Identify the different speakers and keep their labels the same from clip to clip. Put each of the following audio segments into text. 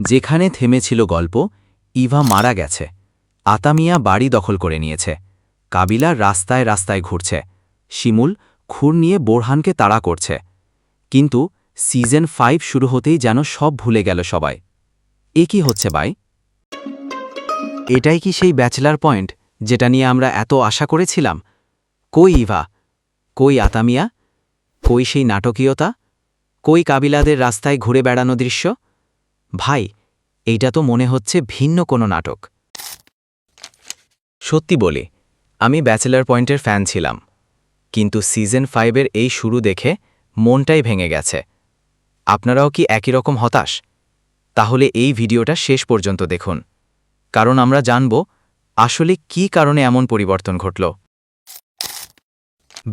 Speaker 1: যেখানে থেমেছিল গল্প, ইভা মারা গেছে। আতামিয়া বাড়ি দখল করে নিয়েছে। কাবিলা রাস্তায় রাস্তায় ঘুরছে। শিমুল খুর নিয়ে বোরহানকে তাড়া করছে। কিন্তু সিজন ফাইভ শুরু হতেই যেন সব ভুলে গেল সবাই। এ কি হচ্ছে ভাই? এটাই কি সেই ব্যাচেলার পয়েন্ট যেটা নিয়ে আমরা এত আশা করেছিলাম? কই ইভা? কই আতামিয়া? কই সেই নাটকীয়তা? কই কাবিলাদের রাস্তায় ঘুরে বেড়ানো দৃশ্য? ভাই, এইটা তো মনে হচ্ছে ভিন্ন কোনো নাটক। সত্যি বলি, আমি ব্যাচেলার পয়েন্টের ফ্যান ছিলাম, কিন্তু সিজন ফাইভের এই শুরু দেখে মনটাই ভেঙে গেছে। আপনারাও কি একই রকম হতাশ? তাহলে এই ভিডিওটা শেষ পর্যন্ত দেখুন, কারণ আমরা জানব আসলে কি কারণে এমন পরিবর্তন ঘটল।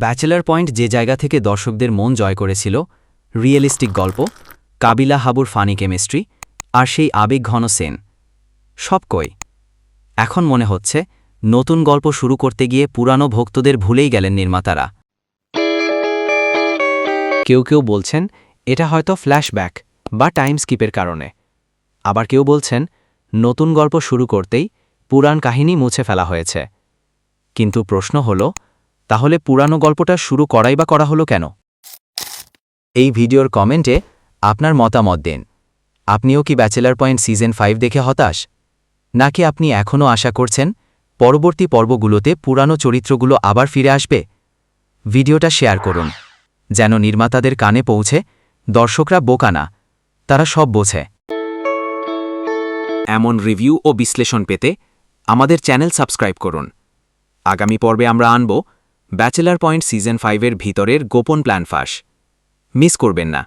Speaker 1: ব্যাচেলার পয়েন্ট যে জায়গা থেকে দর্শকদের মন জয় করেছিল, রিয়েলিস্টিক গল্প, কাবিলা হাবুর ফানি কেমিস্ট্রি আর সেই আবেগ ঘন সেন। সব কই? এখন মনে হচ্ছে, নতুন গল্প শুরু করতে গিয়ে পুরানো ভক্তদের ভুলেই গেলেন নির্মাতারা। কেউ কেউ বলছেন, এটা হয়তো ফ্ল্যাশব্যাক বা টাইম স্কিপের কারণে। আবার কেউ বলছেন, নতুন গল্প শুরু করতেই পুরাণ কাহিনী মুছে ফেলা হয়েছে। কিন্তু প্রশ্ন হল, তাহলে পুরানো গল্পটা শুরু করাই বা করা হলো কেন? এই ভিডিওর কমেন্টে আপনার মতামত দিন। আপনিও কি ব্যাচেলার পয়েন্ট সিজন ফাইভ দেখে হতাশ? নাকি আপনি এখনও আশা করছেন, পরবর্তী পর্বগুলোতে পুরানো চরিত্রগুলো আবার ফিরে আসবে? ভিডিওটা শেয়ার করুন। যেন নির্মাতাদের কানে পৌঁছে, দর্শকরা বোকা না, তারা সব বোঝে। এমন রিভিউ ও বিশ্লেষণ পেতে আমাদের চ্যানেল সাবস্ক্রাইব করুন। আগামী পর্বে আমরা আনব ব্যাচেলার পয়েন্ট সিজন ফাইভের ভিতরের গোপন প্ল্যান ফাঁস। মিস করবেন না।